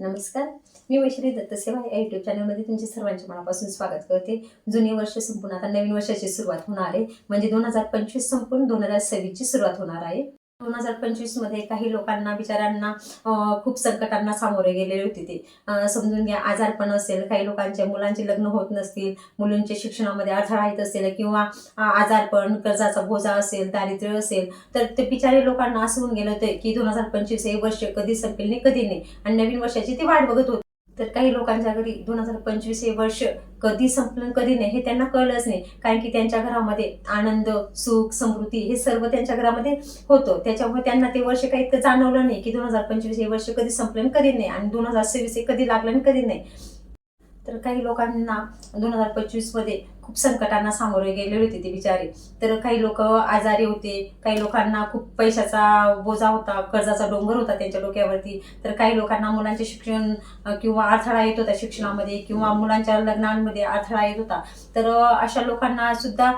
नमस्कार. मी वैशाली दत्तसेवा या युट्यूब चॅनलमध्ये तुमचे सर्वांच्या मनापासून स्वागत करते. जुने वर्ष संपून आता नवीन वर्षाची सुरुवात होणार आहे. म्हणजे दोन हजार पंचवीस संपून दोन हजार सव्वीसची सुरुवात होणार आहे. दोन हजार पंचवीसमध्ये काही लोकांना बिचाऱ्यांना खूप संकटांना सामोरे गेलेले होते ते. समजून घ्या आजारपण असेल काही लोकांच्या मुलांचे लग्न होत नसतील मुलींच्या शिक्षणामध्ये अडथळा येत असेल किंवा आजारपण कर्जाचा बोजा असेल दारिद्र्य असेल तर ते बिचारे लोकांना असं होऊन गेलं होतं की दोन हजार पंचवीस हे वर्ष कधी संपेल नाही कधी नाही. आणि नवीन वर्षाची ती वाट बघत होती. तर काही लोकांच्या घरी दोन हजार पंचवीस हे वर्ष कधी संपलं कधी नाही हे त्यांना कळलंच नाही. कारण की त्यांच्या घरामध्ये आनंद सुख समृद्धी हे सर्व त्यांच्या घरामध्ये होतं. त्याच्यामुळे त्यांना ते वर्ष काही इतकं जाणवलं नाही की दोन हजार पंचवीस हे वर्ष कधी संपलं कधी नाही. आणि दोन हजार सव्वीस हे कधी लागलं कधी नाही. तर काही लोकांना दोन हजार पंचवीसमध्ये खूप संकटांना सामोरे गेलेले होते ते बिचारे. तर काही लोक आजारी होते काही लोकांना खूप पैशाचा बोजा होता कर्जाचा डोंगर होता त्यांच्या डोक्यावरती. तर काही लोकांना मुलांचे शिक्षण किंवा अडथळा येत होता शिक्षणामध्ये किंवा मुलांच्या लग्नांमध्ये अडथळा येत होता. तर अशा लोकांना सुद्धा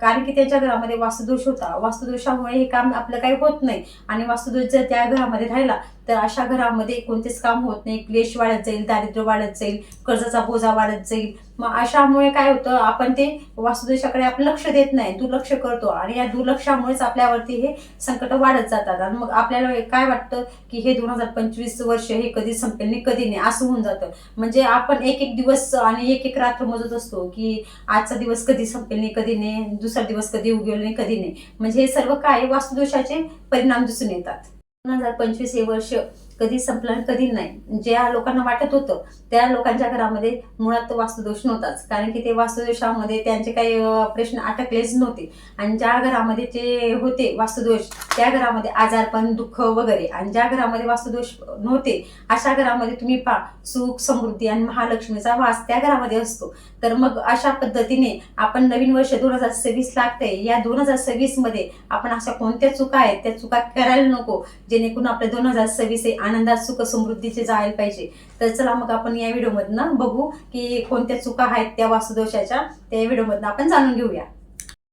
कारण की त्यांच्या घरामध्ये वास्तुदोष होता. वास्तुदोषामुळे हे काम आपलं काही होत नाही. आणि वास्तुदोष जर त्या घरामध्ये राहिला तर अशा घरामध्ये कोणतेच काम होत नाही. क्लेश वाढत जाईल दारिद्र्य वाढत जाईल कर्जाचा बोजा वाढत जाईल. मग अशामुळे काय होतं आपण ते वास्तुदोषाकडे आपण लक्ष देत नाही. दुर्लक्ष करतो आणि या दुर्लक्षामुळेच आपल्यावरती हे संकट वाढत जातात. आणि मग आपल्याला काय वाटतं की हे दोन हजार पंचवीस वर्ष हे कधी संपेल नाही कधी नाही असं होऊन जातं. म्हणजे आपण एक एक दिवस आणि एक एक रात्र मोजत असतो की आजचा दिवस कधी संपेल नाही कधी नाही दुसरा दिवस कधी उगवेल नाही कधी नाही. म्हणजे हे सर्व काय वास्तुदोषाचे परिणाम दिसून येतात. दोन हजार पंचवीस हे वर्ष कधी संपलं कधी नाही. ज्या लोकांना वाटत होतं त्या लोकांच्या घरामध्ये मुळात वास्तुदोष नव्हताच. कारण की ते वास्तुदोषामध्ये त्यांचे काही प्रश्न अटकलेच नव्हते. आणि ज्या घरामध्ये जे होते वास्तुदोष त्या घरामध्ये आजारपण दुःख वगैरे. आणि ज्या घरामध्ये वास्तुदोष नव्हते अशा घरामध्ये तुम्ही पा सुख समृद्धी आणि महालक्ष्मीचा वास त्या घरामध्ये असतो. तर मग अशा पद्धतीने आपण नवीन वर्ष दोन हजार सव्वीस लागते या दोन हजार सव्वीसमध्ये आपण अशा कोणत्या चुका आहेत त्या चुका करायला नको. जेणेकरून आपले दोन हजार सव्वीस हे आनंदात सुख समृद्धीचे जायला पाहिजे. तर चला मग आपण या व्हिडिओमधनं बघू की कोणत्या चुका आहेत त्या वास्तुदोषाच्या त्या व्हिडिओमधनं आपण जाणून घेऊया.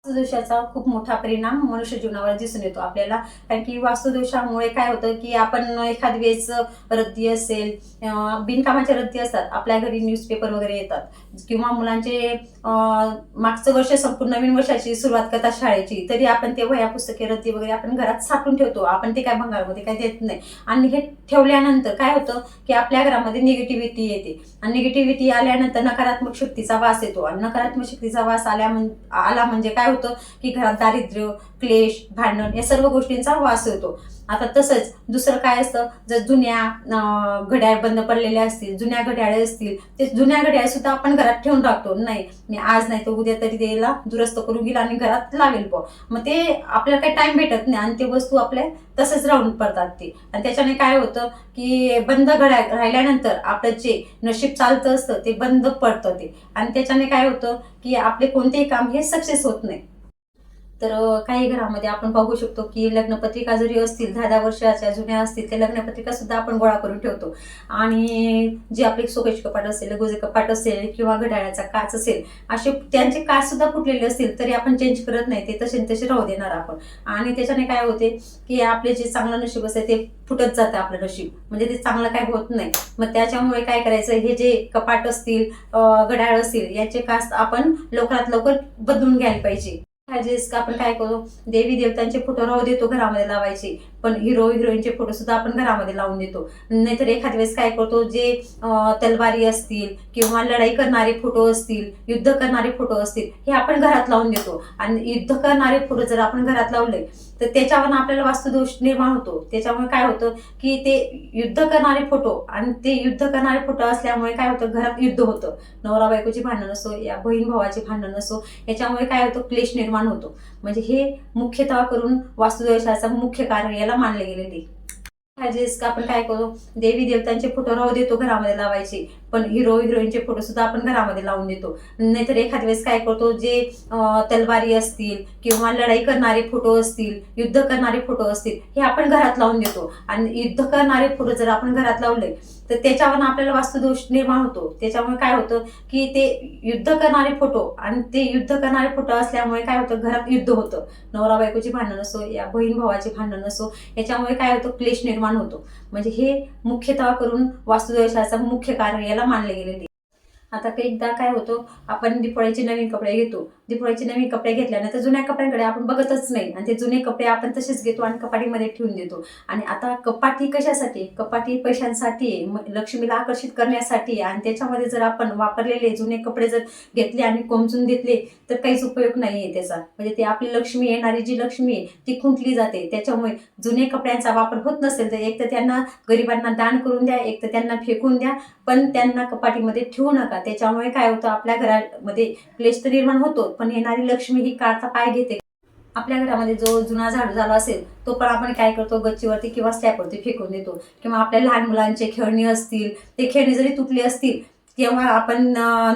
वास्तुदोषाचा खूप मोठा परिणाम मनुष्य जीवनावर दिसून येतो आपल्याला. कारण की वास्तुदोषामुळे काय होतं की आपण एखाद वेळेस रद्दी असेल बिनकामाच्या रद्दी असतात आपल्या घरी न्यूजपेपर वगैरे येतात. किंवा मुलांचे मागचं वर्ष संपूर्ण नवीन वर्षाची सुरुवात करतात शाळेची तरी आपण ते वह्या पुस्तके रद्दी वगैरे आपण घरात साठवून ठेवतो. आपण ते काय भंगारमध्ये काय देत नाही. आणि हे ठेवल्यानंतर काय होतं की आपल्या घरामध्ये निगेटिव्हिटी येते. आणि निगेटिव्हिटी आल्यानंतर नकारात्मक शक्तीचा वास येतो. आणि नकारात्मक शक्तीचा वास आल्या आला म्हणजे काय होतं की घरात दारिद्र्य क्लेश भांडण या सर्व गोष्टींचा वास येतो. आता तसंच दुसरं काय असतं? जर जुन्या घड्याळ बंद पडलेल्या असतील जुन्या घड्याळे असतील ते जुन्या घड्याळ सुद्धा आपण घरात ठेवून टाकतो नाही मी आज नाही तर उद्या तरी त्याला दुरुस्त करून घेईल आणि घरात लावेल पण मग ते आपल्याला काही टाइम भेटत नाही आणि ते वस्तू आपल्या तसंच राहून पडतात ते. आणि त्याच्याने काय होतं की बंद घड्याळ राहिल्यानंतर आपलं जे नशीब चालतं असतं ते बंद पडतं ते. आणि त्याच्याने काय होतं की आपले कोणतेही काम हे सक्सेस होत नाही. तर काही घरामध्ये आपण पाहू शकतो की लग्नपत्रिका जरी असतील दहा दहा वर्षाच्या जुन्या असतील त्या लग्नपत्रिका सुद्धा आपण गोळा करून ठेवतो. आणि जे आपले सोकेश कपाट असेल गोजे कपाट असेल किंवा घड्याळाचा काच असेल असे त्यांचे काच सुद्धा फुटलेले असतील तरी आपण चेंज करत नाही ते तसे न तसे राहू देणार आपण. आणि त्याच्याने काय होते की आपले जे चांगलं नशीब असते ते फुटत जातं आपलं नशीब. म्हणजे ते चांगलं काय होत नाही. मग त्याच्यामुळे काय करायचं हे जे कपाट असतील घड्याळ असतील याचे काच आपण लवकरात लवकर बदलून घ्यायला पाहिजे. ह्याचेच आपण काय करतो देवी देवतांचे फोटो राहू देतो घरामध्ये लावायचे. पण हिरो हिरोईनचे फोटो सुद्धा आपण घरामध्ये लावून देतो. नाहीतर एखाद्या वेळेस काय करतो जे तलवारी असतील किंवा लढाई करणारे फोटो असतील युद्ध करणारे फोटो असतील हे आपण घरात लावून देतो. आणि युद्ध करणारे फोटो जर आपण घरात लावले तर त्याच्यावर आपल्याला वास्तुदोष निर्माण होतो. त्याच्यामुळे काय होतं की ते युद्ध करणारे फोटो आणि ते युद्ध करणारे फोटो असल्यामुळे काय होतं घरात युद्ध होतं. नवरा बायकोची भांडण असो या बहीण भावाची भांडण असो याच्यामुळे काय होतं क्लेश निर्माण होतो. म्हणजे हे मुख्यतः करून वास्तुदोषाचं मुख्य कारण याला मानले गेलेले ह्याचेच आपण काय करतो देवी देवतांचे फोटो राहू देतो घरामध्ये लावायचे. पण हिरो हिरोईनचे फोटो सुद्धा आपण घरामध्ये लावून देतो. नाहीतर एखाद्या वेळेस काय करतो जे तलवारी असतील किंवा लढाई करणारे फोटो असतील युद्ध करणारे फोटो असतील हे आपण घरात लावून देतो. आणि युद्ध करणारे फोटो जर आपण घरात लावले तर त्याच्यावर आपल्याला वास्तुदोष निर्माण होतो. त्याच्यामुळे काय होतं की ते युद्ध करणारे फोटो आणि ते युद्ध करणारे फोटो असल्यामुळे काय होतं घरात युद्ध होतं. नवरा बायकोची भांडण असो या बहीण भावाची भांडण असो याच्यामुळे काय होतं क्लेश निर्माण होतो. म्हणजे हे मुख्यतः करून वास्तुदोषाचं मुख्य कारण याला मानले गेलेले आता एकदा काय होतं आपण दिपाळीचे नवीन कपडे घेतो दिपाळीचे नवीन कपडे घेतल्यानंतर जुन्या कपड्यांकडे आपण बघतच नाही. आणि ते जुने कपडे आपण तसेच घेतो आणि कपाटीमध्ये ठेवून देतो. आणि आता कपाटी कशासाठी? कपाटी पैशांसाठी आहे, लक्ष्मीला आकर्षित करण्यासाठी. आणि त्याच्यामध्ये जर आपण वापरलेले जुने कपडे जर घेतले आणि कोमजून घेतले तर काहीच उपयोग नाही आहे त्याचा. म्हणजे ते आपली लक्ष्मी येणारी जी लक्ष्मी आहे ती खुंटली जाते. त्याच्यामुळे जुने कपड्यांचा वापर होत नसेल तर एक तर त्यांना गरिबांना दान करून द्या एक तर त्यांना फेकून द्या. पण त्यांना कपाटीमध्ये ठेवू नका. त्याच्यामुळे काय होतं? आपल्या घरामध्ये क्लेश तर निर्माण होतो पण येणारी लक्ष्मी ही काढता पाय घेते. आपल्या घरामध्ये जो जुना झाडू झाला असेल तो पण आपण काय करतो? गच्चीवरती किंवा स्टॅपवरती फेकून देतो. किंवा आपल्या लहान मुलांचे खेळणी असतील ते खेळणी जरी तुटली असतील तेव्हा आपण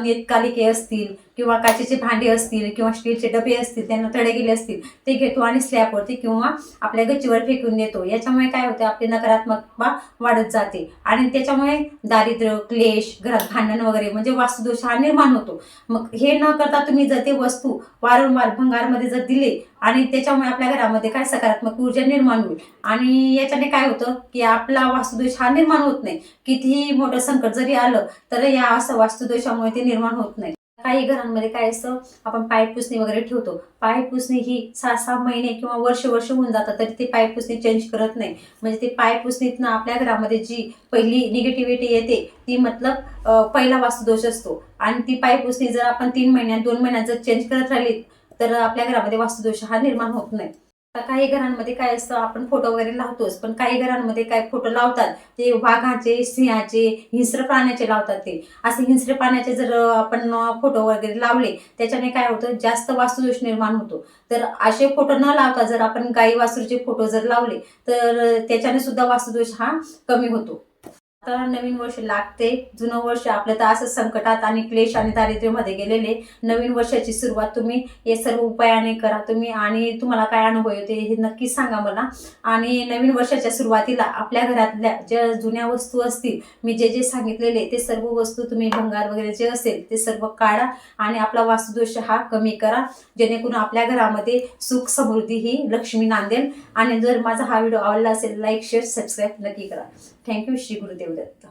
नियतकालिके असतील किंवा काचेचे भांडे असतील किंवा स्टीलचे डबे असतील त्यांना तडे गेले असतील ते घेतो आणि स्लॅबवरती किंवा आपल्या गच्चीवर फेकून देतो. याच्यामुळे काय होतं आपली नकारात्मकता वाढत जाते. आणि त्याच्यामुळे दारिद्र्य क्लेश घरात भांडण वगैरे म्हणजे वास्तुदोष हा निर्माण होतो. मग हे न करता तुम्ही जर ते वस्तू वारंवार भंगारमध्ये जर दिले आणि त्याच्यामुळे आपल्या घरामध्ये काय सकारात्मक ऊर्जा निर्माण होईल? आणि याच्याने काय होतं की आपला वास्तुदोष हा निर्माण होत नाही. कितीही मोठं संकट जरी आलं तर या असं वास्तुदोषामुळे ते निर्माण होत नाही. काही घरांमध्ये काय असतं आपण पाय पुसणी वगैरे ठेवतो. पाय पुसणी ही सहा सहा महिने किंवा वर्ष वर्ष होऊन जातात तरी ते पाय पुसणी चेंज करत नाही. म्हणजे ते पाय पुसणीतनं आपल्या घरामध्ये जी पहिली निगेटिव्हिटी येते ती मतलब पहिला वास्तुदोष असतो. आणि ती पाय पुसणी जर आपण तीन महिन्यात दोन महिन्यात जर चेंज करत राहिली तर आपल्या घरामध्ये वास्तुदोष हा निर्माण होत नाही. काही घरांमध्ये काय असतं आपण फोटो वगैरे लावतोच पण काही घरांमध्ये काय फोटो लावतात ते वाघाचे सिंहाचे हिंस्र प्राण्याचे लावतात ते. असे हिंस्र प्राण्याचे जर आपण फोटो वगैरे लावले त्याच्याने काय होतं जास्त वास्तुदोष निर्माण होतो. तर असे फोटो न लावता जर आपण गाई वासरूचे फोटो जर लावले तर त्याच्याने सुद्धा वास्तुदोष हा कमी होतो. तर नवीन वर्ष लागते. जुनं वर्ष आपलं तर असं संकटात आणि क्लेश आणि दारिद्र्यमध्ये गेलेले. नवीन वर्षाची सुरुवात तुम्ही हे सर्व उपायाने करा. तुम्ही आणि तुम्हाला काय अनुभव येते हे नक्कीच सांगा मला. आणि नवीन वर्षाच्या सुरुवातीला आपल्या घरातल्या ज्या जुन्या वस्तू असतील मी जे जे सांगितलेले ते सर्व वस्तू तुम्ही भंगार वगैरे जे असेल ते सर्व काढा आणि आपला वास्तुदोष हा कमी करा. जेणेकरून आपल्या घरामध्ये सुख समृद्धी ही लक्ष्मी नांदेल. आणि जर माझा हा व्हिडिओ आवडला असेल लाईक शेअर सबस्क्राईब नक्की करा. থ্যাংক ইউ শ্রী গুরুদেব দত্ত